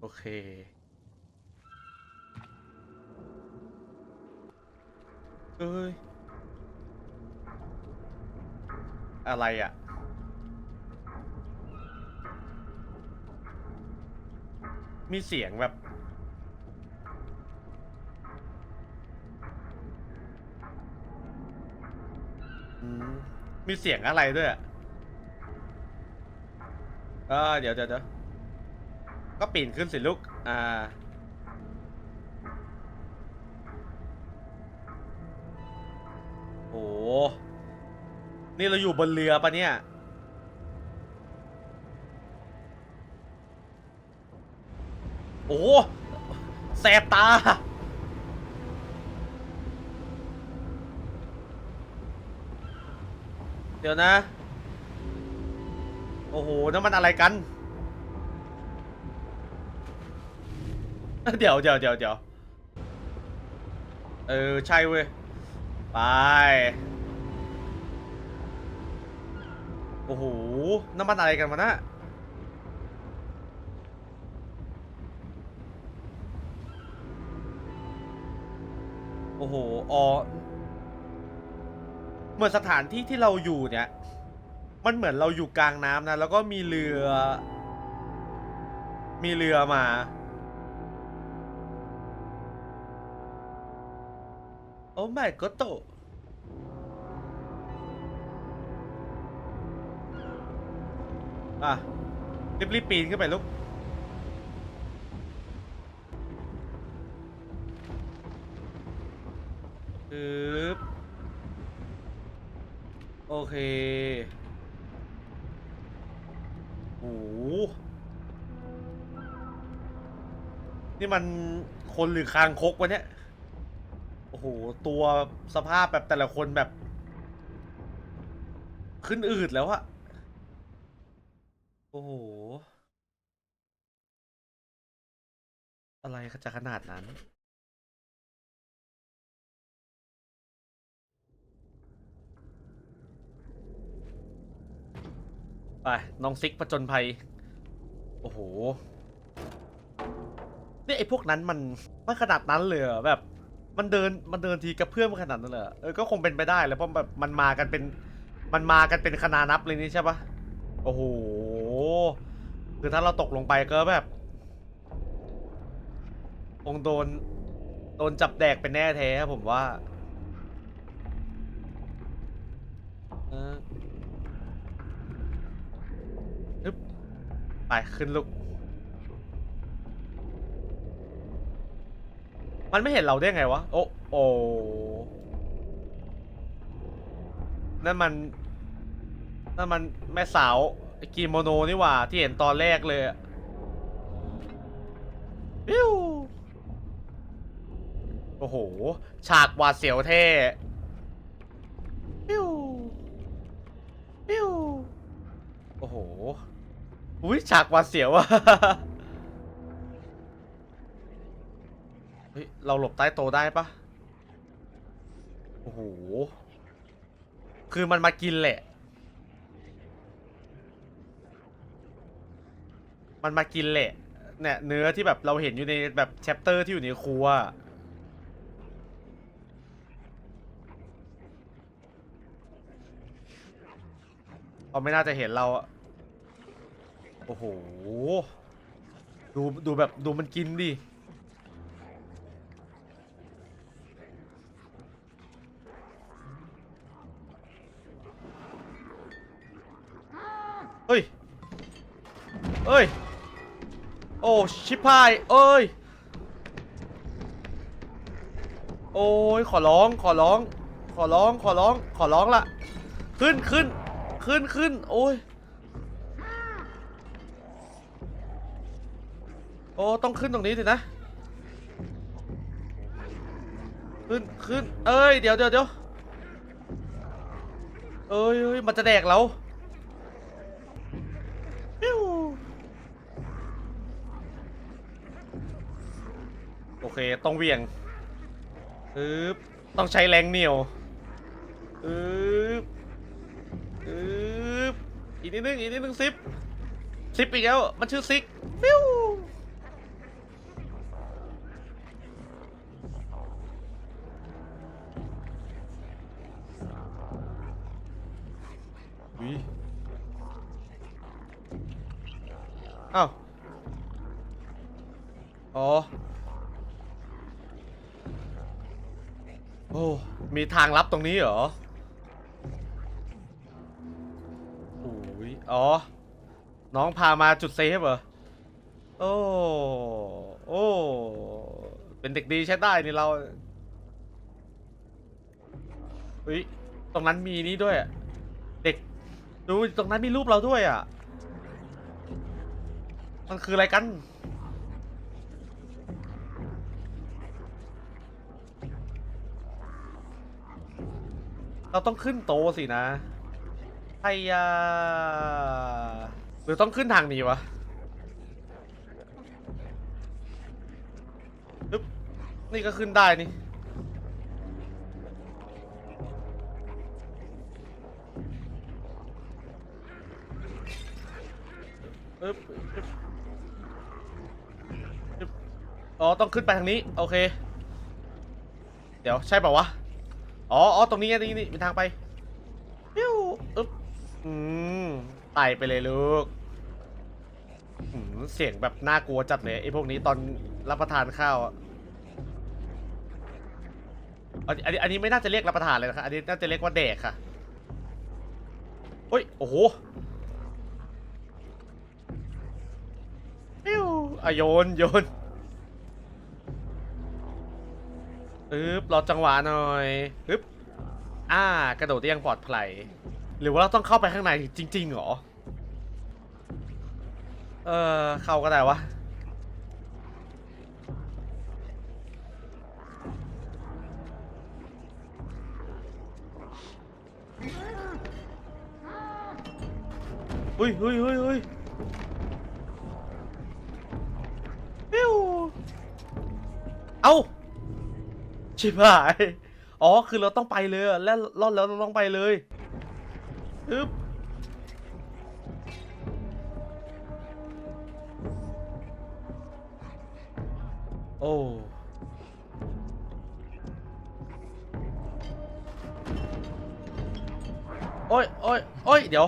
โอเค เอ้ย อะไรอะ มีเสียงแบบมีเสียงอะไรด้วยอะเดี๋ยวเดี๋ยวเดี๋ยว ก็ปีนขึ้นสิลูก อ่าโอ้โห นี่เราอยู่บนเรือปะเนี่ย โอ้แสบตา เดี๋ยวนะ โอ้โหนั่นมันอะไรกัน เดี๋ยวเดี๋ยวเดี๋ยวเดี๋ยวเออ ใช่เว้ย ไป โอ้โห น้ำมันอะไรกันวะนะโอ้โหอ๋อเหมือนสถานที่ที่เราอยู่เนี่ย มันเหมือนเราอยู่กลางน้ำนะ แล้วก็มีเรือ มีเรือมา โอ้ไม่ก็โตอะรีบรีบปีนขึ้นไปลูกปึ๊บโอเคโอ้โหนี่มันคนหรือคางคกวะเนี่ย อ้โห ตัวสภาพแบบแต่ละคนแบบ ขึ้นอืดแล้วอะโอ้โห อะไรจะขนาดนั้น ไป น้องซิกผจญภัย โอ้โห นี่ไอ้พวกนั้นมันมันขนาดนั้นเลยแบบ มันเดินมันเดินทีกับเพื่อนมันขนาดนั้นเลยเหรอเออก็คงเป็นไปได้แหล้วเพราะแบบมันมากันเป็นมันมากันเป็นคณานับเลยนี่ใช่ปะโอ้โหคือถ้าเราตกลงไปก็แบบคงโดนโดนจับแดกเป็นแน่แท้ผมว่าเออฮึบไปขึ้นลูก มันไม่เห็นเราได้ไงวะ โอ้โอ้นั่นมัน นั่นมันแม่สาวกิโมโนนี่หว่า ที่เห็นตอนแรกเลยอะปิ้วโอ้โห ฉากหวาดเสียวเท่ปิ้วปิ้วโอ้โห อุ้ยฉากหวาดเสียวอะ เฮ้ย เราหลบใต้โตได้ปะโอ้โห คือมันมากินแหละ มันมากินแหละ เนี่ยเนื้อที่แบบเราเห็นอยู่ในแบบแชปเตอร์ที่อยู่ในครัวเขาไม่น่าจะเห็นเราอะโอ้โห ดู ดูแบบ ดูมันกินดิ เฮ้ย เอ้ย โอ้ ชิบหาย เอ้ย โอ้ย ขอร้อง ขอร้อง ขอร้อง ขอร้อง ขอร้องละ ขึ้นขึ้น ขึ้นขึ้น โอ้ย โอ้ ต้องขึ้นตรงนี้สินะ ขึ้นขึ้น เอ้ย เดี๋ยวเดี๋ยวเดี๋ยวเอ้ยเอ้ยมันจะแดกเรา เค ต้องเวียงอึบต้องใช้แรงเหนียวอึบอึบอีกนิดนึงอีกนิดนึงซิปซิปอีกแล้ว มันชื่อซิกฟิวอ้าว อ๋อ โอ้ มีทางลับตรงนี้เหรอโอ้ยอ๋อ น้องพามาจุดเซฟเหรอ โอ้ โอ้ เป็นเด็กดีใช้ได้นี่เราเฮ้ย ตรงนั้นมีนี่ด้วย เด็ก ดูตรงนั้นมีรูปเราด้วยอะ มันคืออะไรกัน เราต้องขึ้นโตสินะไฮยาหรือต้องขึ้นทางนี้วะปึ๊บนี่ก็ขึ้นได้นี่ปึ๊บปึ๊บปึ๊บอ๋อ ต้องขึ้นไปทางนี้ โอเค เดี๋ยวใช่ป่าวะ อ๋ออ๋อตรงนี้ไงตรงนี้นี่มีทางไปปิ้วอึ๊บอืมไต่ไปเลยลูกอืมเสียงแบบน่ากลัวจัดเลยไอ้พวกนี้ตอนรับประทานข้าวอะอันอันนี้อันนี้ไม่น่าจะเรียกรับประทานเลยนะครับอันนี้น่าจะเรียกว่าแดกค่ะเฮ้ยโอ้โหปิ้วอะโยนโยน อึ๊บรอจังหวะหน่อยอึ๊บอ่ากระโดดได้ยังปลอดภัยหรือว่าเราต้องเข้าไปข้างในจริงๆเหรอ เออเข้าก็ได้วะอุ้ยอุ้ยอุ้ยอุ้ย ชิบหาย อ๋อ คือเราต้องไปเลยอะแล้วรอดแล้วเราต้องไปเลยอึ๊บโอ้ โอ้ยโอ้ยโอ้ยเดี๋ยว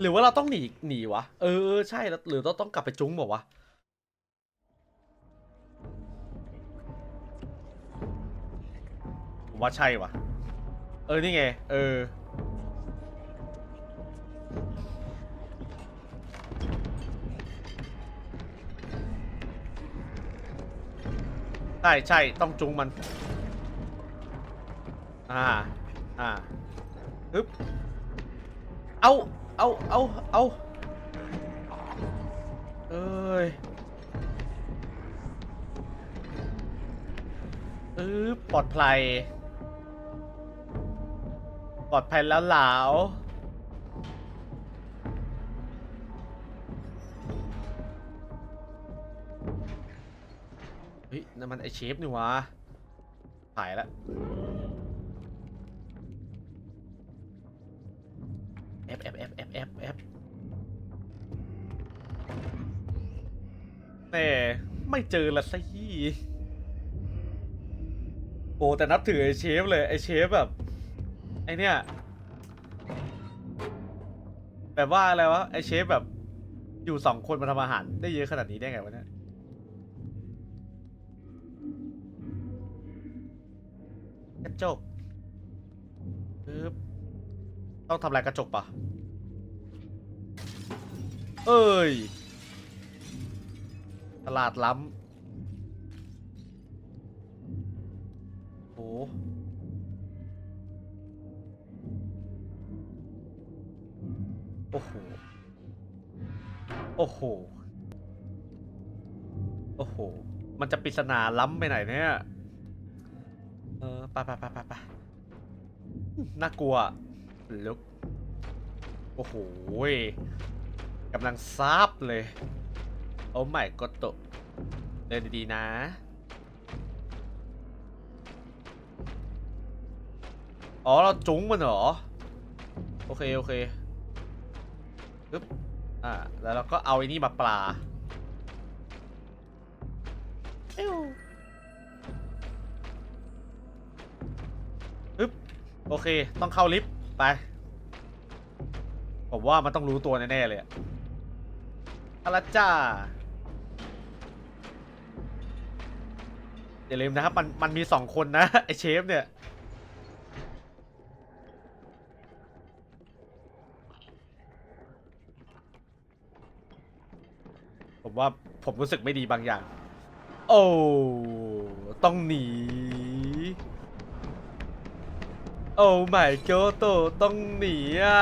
หรือว่าเราต้องหนีหนีวะ เออใช่แล้วหรือเราต้องกลับไปจุ้งบอกวะผมว่าใช่วะเออนี่ไง เออ ใช่ใช่ต้องจุงมัน อ่า อ่าฮึบเอา เอาเอาเอาเอ้ยเออปลอดภัย ปลอดภัยแล้วหลาวเฮ้ยนั่นมันไอเชฟนี่วะหายแล้ว แน่ไม่เจอละสิโอ้แต่นับถือไอเชฟเลยไอเชฟแบบไอเนี่ยแบบว่าอะไรวะไอเชฟแบบอยู่สองคนมาทำอาหารได้เยอะขนาดนี้ได้ไงวะเนี่ยกระจกปึ๊บต้องทำลายกระจกปะเอ้ย ตลาดล้ำโอ้โอ้โห โอ้โห โอ้โห มันจะปริศนาล้ำไปไหนเนี่ย เออไปไปไปไปไปน่ากลัวลุกโอ้โหกำลังซาบเลย โอ้ไม่กดตกเดินดีๆนะอ๋อเราจุ้งมันเหรอ โอเค โอเคปึ๊บอ่า แล้วเราก็เอาไอ้นี่มาปลาเอ้วปึ๊บโอเค ต้องเข้าลิฟต์ ไป ผมว่ามันต้องรู้ตัวแน่ ๆ เลยอะเอาละจ้า อย่าลืมนะครับมันมันมีสองคนนะ ไอเชฟเนี่ย ผมว่าผมรู้สึกไม่ดีบางอย่าง โอ้ ต้องหนี โอ้ไม่โกโตต้องหนีอะ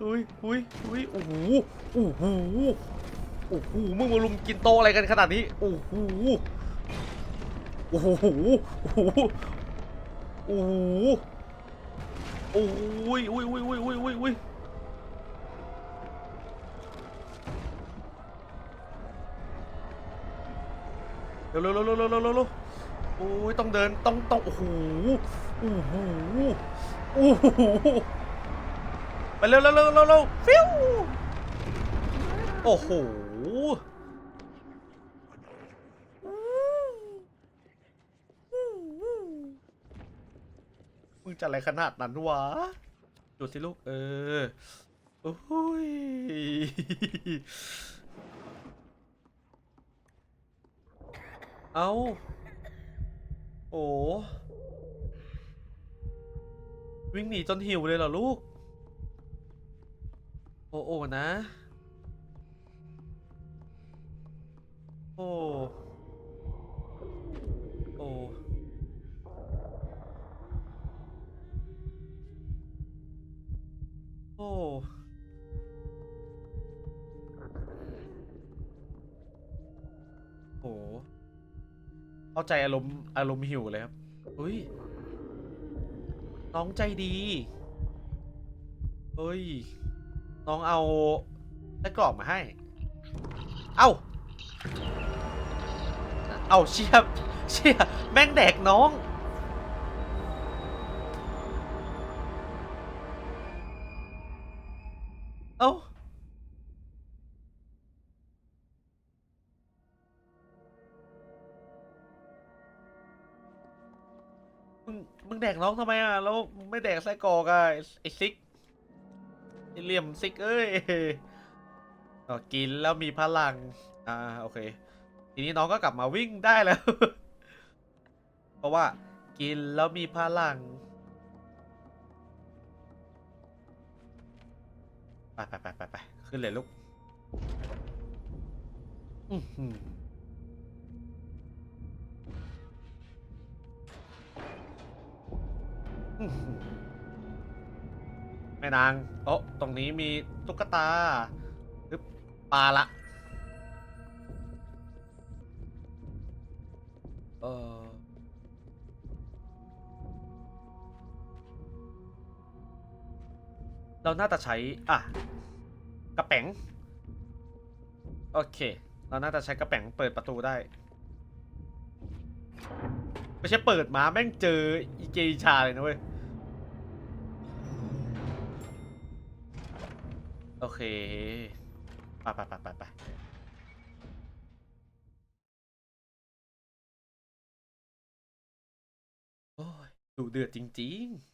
อุ้ยอุ้ยอุ้ยโอ้โหโอ้โหโอ้โหมึงมาลุมกินโตอะไรกันขนาดนี้ โอ้โห โอ้โหโอ้โหโอ้โหโอ้ยอุ้ยอุ้ยอุ้ยอุ้ยอุ้ยอุ้ยเร็วเร็วเร็วเร็วเร็วเร็วเร็วโอ้ยต้องเดินต้องต้องโอ้โหโอ้โหโอ้โหไปเร็วเร็วเร็วเร็วเร็วฟิวโอ้โหมึ งจะอะไรขนาดนั้นวะดูสิลูก เออ โอ้ย เอาโอ้วิ่งหนีจนหิวเลยเหรอลูก โอ้โอ้นะ โอ้าใจอารมณ์อารมณ์หิวเลยครับอุ้ยน้องใจดีเฮ้ย น้องเอาไส้กรอกมาให้ เอ้า เอ้าเชียบเชียแม่งแดกน้อง แดกน้องทำไมอะแล้วไม่แดกไส้กรอกอะไอ้ซิกไอเหลี่ยมซิกเอ้ยอกินแล้วมีพลัง อ่าโอเค ทีนี้น้องก็กลับมาวิ่งได้แล้ว เพราะว่า กินแล้วมีพลังไปไปไปไปไปขึ้นเลยลูก อือหือ แม่นางโอ้ตรงนี้มีตุ๊กตาปึ๊บปลาละ เออเราน่าจะใช้ อะ กระแป๋ง โอเค เราน่าจะใช้กระแป๋งเปิดประตูได้ ไม่ใช่เปิดมาแม่งเจออีเกชาเลยนะเว้ย โอเคไปไปไปไปไปโอ้ยดูเดือดจริง ๆ